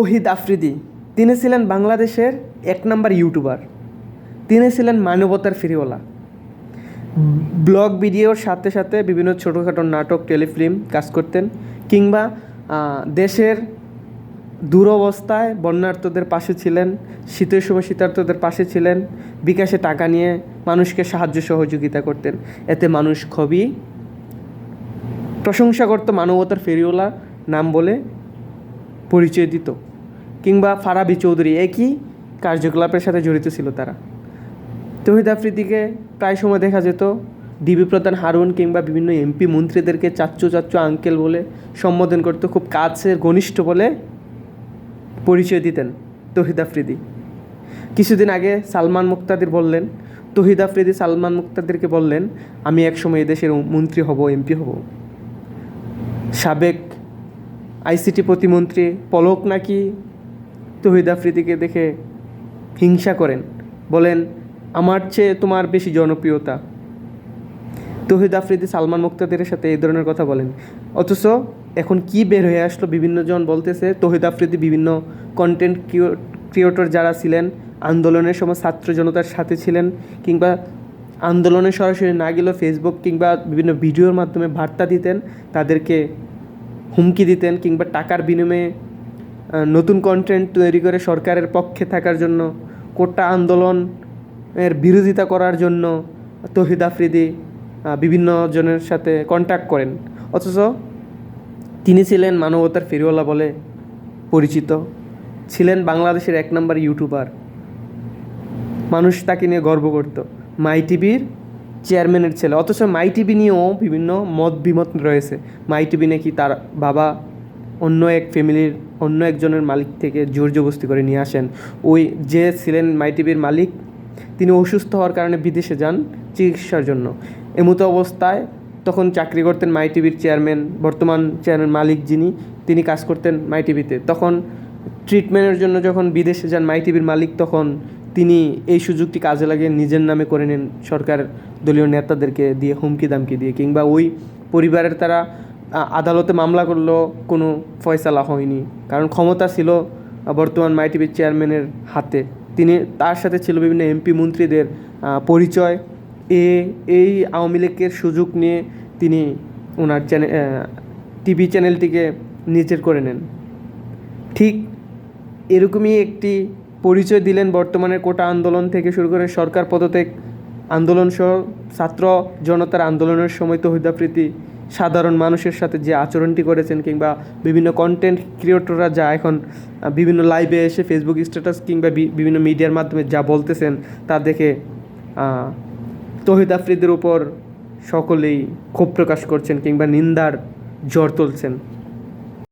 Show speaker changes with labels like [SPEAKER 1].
[SPEAKER 1] ওহিদ আফ্রিদি। তিনি ছিলেন বাংলাদেশের এক নম্বর ইউটিউবার। তিনি ছিলেন মানবতার ফিরিওয়ালা ব্লগ ভিডিওর সাথে সাথে বিভিন্ন ছোটোখাটো নাটক, টেলিফিল্ম কাজ করতেন কিংবা দেশের দুরবস্থায় বন্যার্থদের পাশে ছিলেন, শীতের সময় শীতার্থদের পাশে ছিলেন, বিকাশে টাকা নিয়ে মানুষকে সাহায্য সহযোগিতা করতেন। এতে মানুষ খুবই প্রশংসা করত মানবতার ফেরিওয়ালা নাম বলে পরিচয় দিত। কিংবা ফারাবি চৌধুরী একই কার্যকলাপের সাথে জড়িত ছিল তারা। তহিদ আফ্রিদিকে প্রায় সময় দেখা যেত ডিবি প্রধান হারুন কিংবা বিভিন্ন এমপি মন্ত্রীদেরকে চাচ্চু চাচ্চু আঙ্কেল বলে সম্বোধন করতো, খুব কাছের ঘনিষ্ঠ বলে পরিচয় দিতেন তহিদ আফ্রিদি। কিছুদিন আগে সালমান মুক্তাদির বললেন, তহিদ আফ্রিদি সালমান মুক্তাদিরকে বললেন, আমি একসময় এদেশের মন্ত্রী হব, এমপি হব। সাবেক আইসিটি প্রতিমন্ত্রী পলক নাকি তহিদ আফ্রিদিকে দেখে হিংসা করেন। বলেন, আমার চেয়ে তোমার বেশি জনপ্রিয়তা। তহিদ আফ্রিদি সালমান মুক্তাদের সাথে এই ধরনের কথা বলেন। অথচ এখন কি বের হয়ে আসলো বিভিন্ন জন বলতেছে, তহিদ আফ্রিদি বিভিন্ন কন্টেন্ট ক্রিয়েটর যারা ছিলেন, আন্দোলনের সময় ছাত্র জনতার সাথে ছিলেন কিংবা আন্দোলনে সরাসরি না গেলেও ফেসবুক কিংবা বিভিন্ন ভিডিওর মাধ্যমে বার্তা দিতেন, তাদেরকে হুমকি দিতেন কিংবা টাকার বিনিময়ে নতুন কন্টেন্ট তৈরি করে সরকারের পক্ষে থাকার জন্য, কোটা আন্দোলন এর বিরোধিতা করার জন্য তহিদ আফ্রিদি বিভিন্ন জনের সাথে কন্ট্যাক্ট করেন। অথচ তিনি ছিলেন মানবতার ফেরিওয়ালা বলে পরিচিত। ছিলেন বাংলাদেশের এক নম্বর ইউটিউবার মানুষ তাকে নিয়ে গর্ব করত। মাই টিভির চেয়ারম্যানের ছেলে। অথচ মাই টিভি নিয়েও বিভিন্ন মত বিমত রয়েছে। মাই টিভি নাকি তার বাবা অন্য এক ফ্যামিলির, অন্য একজনের মালিক থেকে জোর জবস্তি করে নিয়ে আসেন। ওই যে ছিলেন মাই টিভির মালিক, তিনি অসুস্থ হওয়ার কারণে বিদেশে যান চিকিৎসার জন্য। এমতো অবস্থায় তখন চাকরি করতেন মাই টিভির চেয়ারম্যান, বর্তমান চেয়ারম্যান মালিক যিনি, তিনি কাজ করতেন মাই টিভিতে তখন ট্রিটমেন্টের জন্য যখন বিদেশে যান মাই টিভির মালিক, তখন তিনি এই সুযোগটি কাজে লাগিয়ে নিজের নামে করে নেন সরকার দলীয় নেতাদেরকে দিয়ে হুমকি দামকি দিয়ে, কিংবা ওই পরিবারের তারা আদালতে মামলা করলেও কোনো ফয়সালা হয়নি। কারণ ক্ষমতা ছিল বর্তমান মাই টিভির চেয়ারম্যানের হাতে। তিনি তার সাথে ছিল বিভিন্ন এমপি মন্ত্রীদের পরিচয়। এ, এই আওয়ামী লীগের সুযোগ নিয়ে তিনি ওনার চ্যানেল টিভি চ্যানেলটিকে নিজের করে নেন। ঠিক এরকমই একটি পরিচয় দিলেন বর্তমানের কোটা আন্দোলন থেকে শুরু করে সরকার পদত্যাগ আন্দোলন সহ ছাত্র জনতার আন্দোলনের সময় তহিদ আফ্রিদি সাধারণ মানুষের সাথে যে আচরণটি করেছেন কিংবা বিভিন্ন কন্টেন্ট ক্রিয়েটররা যা এখন বিভিন্ন লাইভে এসে ফেসবুক স্ট্যাটাস কিংবা বিভিন্ন মিডিয়ার মাধ্যমে যা বলতেছেন, তা দেখে তহিদ আফ্রিদের উপর সকলেই ক্ষোভ প্রকাশ করছেন কিংবা নিন্দার জ্বর তুলছেন।